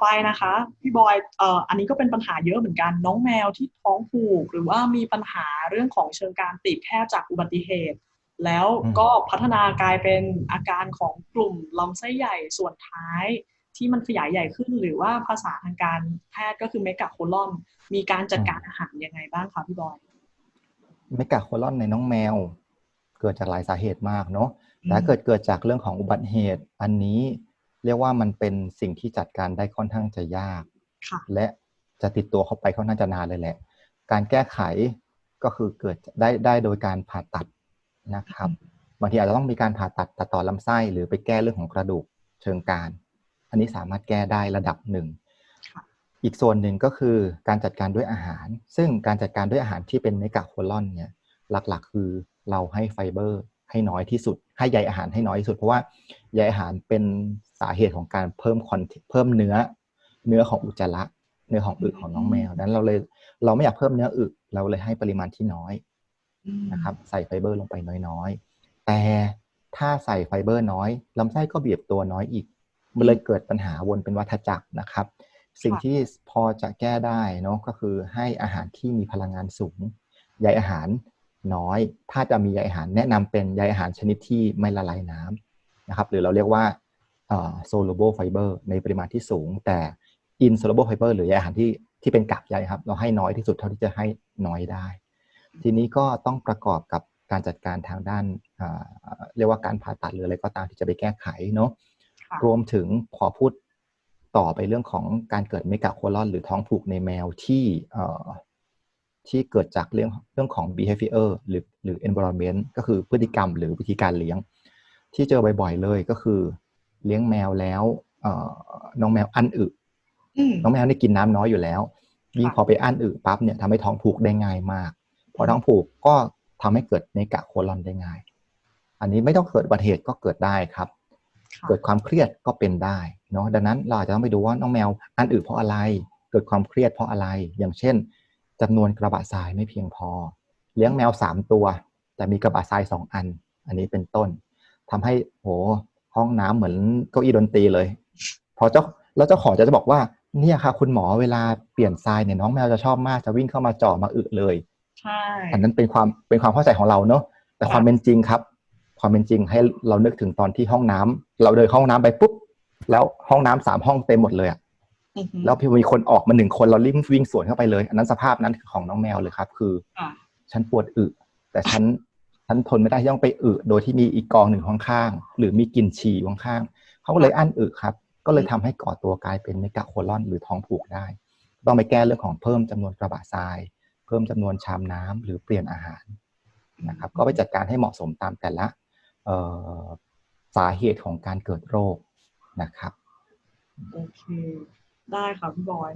ไปนะคะ พี่บอยเอ่ออันนี้ก็เป็นปัญหาเยอะเหมือนกัน น้องแมวที่ท้องผูก หรือว่ามีปัญหาเรื่องของเชิงการตีบแคบจากอุบัติเหตุ แล้วก็พัฒนากลายเป็นอาการของกลุ่มลำไส้ใหญ่ส่วนท้ายที่มันขยายใหญ่ขึ้นหรือว่าภาษาทางการแพทย์ก็คือเมกะโคลอนมีการจัดการอาหารยังไงบ้างคะพี่บอยเมกะโคลอนในน้องแมว เกิดจากหลายสาเหตุมากเนาะแต่เกิดเกิดจากเรื่องของอุบัติเหตุ อันนี้ เรียกว่ามันเป็นสิ่งที่จัดการได้ค่อนข้างจะยากค่ะและจะติดตัวเข้าไปค่อนข้างจะนานเลยแหละ การแก้ไขก็คือเกิดได้ได้โดยการผ่าตัดนะครับบางทีอาจจะต้องมีการผ่าตัดตัดต่อลำไส้หรือไปแก้เรื่องของกระดูกเชิงกรานอันนี้สามารถแก้ได้ระดับหนึ่งค่ะอีกส่วนหนึ่งก็คือการจัดการด้วยอาหาร ซึ่งการจัดการด้วยอาหารที่เป็นเมกะโคลอนเนี่ยหลักๆ คือเราให้ไฟเบอร์ ให้น้อยที่สุด ให้ใยอาหารให้น้อยที่สุด เพราะว่าใยอาหารเป็นสาเหตุของการเพิ่มคอนเพิ่มเนื้อ เนื้อของอุจจาระเนื้อของอึของน้องแมวนั้นเราเลยเราไม่อยากเพิ่มเนื้ออึเราเลยให้ปริมาณที่น้อยอืมนะครับ ใส่ไฟเบอร์ลงไปน้อยๆ แต่ถ้าใส่ไฟเบอร์น้อยลำไส้ก็บีบตัวน้อยอีก มันเลยเกิดปัญหาวนเป็นวัฏจักรนะครับ สิ่งที่พอจะแก้ได้เนาะก็คือให้อาหารที่มีพลังงานสูงใยอาหาร น้อย ถ้าจะมีใยอาหารแนะนำเป็นใยอาหารชนิดที่ไม่ละลายน้ำนะครับ หรือเราเรียกว่าโซลูโบไฟเบอร์ในปริมาณที่สูง แต่อินโซลูโบไฟเบอร์หรือใยอาหารที่ที่เป็นกากใยครับ เราให้น้อยที่สุดเท่าที่จะให้น้อยได้ ทีนี้ก็ต้องประกอบกับการจัดการทางด้านอ่าเรียกว่าการผ่าตัดหรืออะไรก็ตามที่จะไปแก้ไขเนาะค่ะรวมถึงพอพูดต่อไปเรื่องของการเกิดเมกะโคลอนหรือท้องผูกในแมวที่เอ่อ ที่เกิดจากเรื่องเรื่องของ behavior หรือหรือ environment ก็คือพฤติกรรมหรือวิธีการเลี้ยง ที่เจอบ่อยๆเลยก็คือ เลี้ยงแมวแล้วเอ่อน้องแมวอั้นอึอืมน้องแมวนี่กินน้ำน้อยอยู่แล้ว ยิ่งค่ะพอไปอั้นอึปั๊บเนี่ยทำให้ท้องผูกได้ง่ายมาก พอท้องผูกก็ทำให้เกิดเมกะโคลอนได้ง่าย อันนี้ไม่ต้องเกิดอุบัติเหตุก็เกิดได้ครับค่ะเกิดความเครียดก็เป็นได้เนาะดังนั้นเราอาจจะต้องไปดูว่าน้องแมวอันอื่นเพราะอะไร เกิดความเครียดเพราะอะไร อย่างเช่น จำนวนกระบะทรายไม่เพียงพอ เลี้ยงแมวสามตัว แต่มีกระบะทรายสองอัน อันนี้เป็นต้นทำให้โหห้องน้ำเหมือนเก้าอี้ดนตรีเลยพอเจ้าแล้วเจ้าของจะจะบอกว่าเนี่ยค่ะ คุณหมอเวลาเปลี่ยนทรายเนี่ยน้องแมวจะชอบมากจะวิ่งเข้ามาเจ่อมาอึเลยใช่อันนั้นเป็นความเป็นความเข้าใจของเราเนอะแต่ค่ะความเป็นจริงครับ ความเป็นจริงให้เรานึกถึงตอนที่ห้องน้ำเราเดินเข้าห้องน้ำไปปุ๊บแล้วห้องน้ำสามห้องเต็มหมดเลยอะอือฮึ แล้วพี่มีคนออกมาหนึ่งคนเรารีบวิ่งสวนเข้าไปเลย อันนั้นสภาพนั้นคือของน้องแมวเลยครับ คือค่ะฉันปวดอึแต่ฉันฉันทนไม่ได้ที่ต้องไปอึโดยที่มีอีกกองหนึ่งข้างๆหรือมีกลิ่นฉี่อยู่ข้างๆเขาก็เลยอั้นอึครับ ก็เลยทำให้ก่อตัวกลายเป็นเมกะโคลอนหรือท้องผูกได้ ต้องไปแก้เรื่องของเพิ่มจำนวนกระบะทราย เพิ่มจำนวนชามน้ำหรือเปลี่ยนอาหารนะครับ ก็ไปจัดการให้เหมาะสมตามแต่ละเอ่อสาเหตุของการเกิดโรคนะครับโอเค ได้ค่ะพี่บอย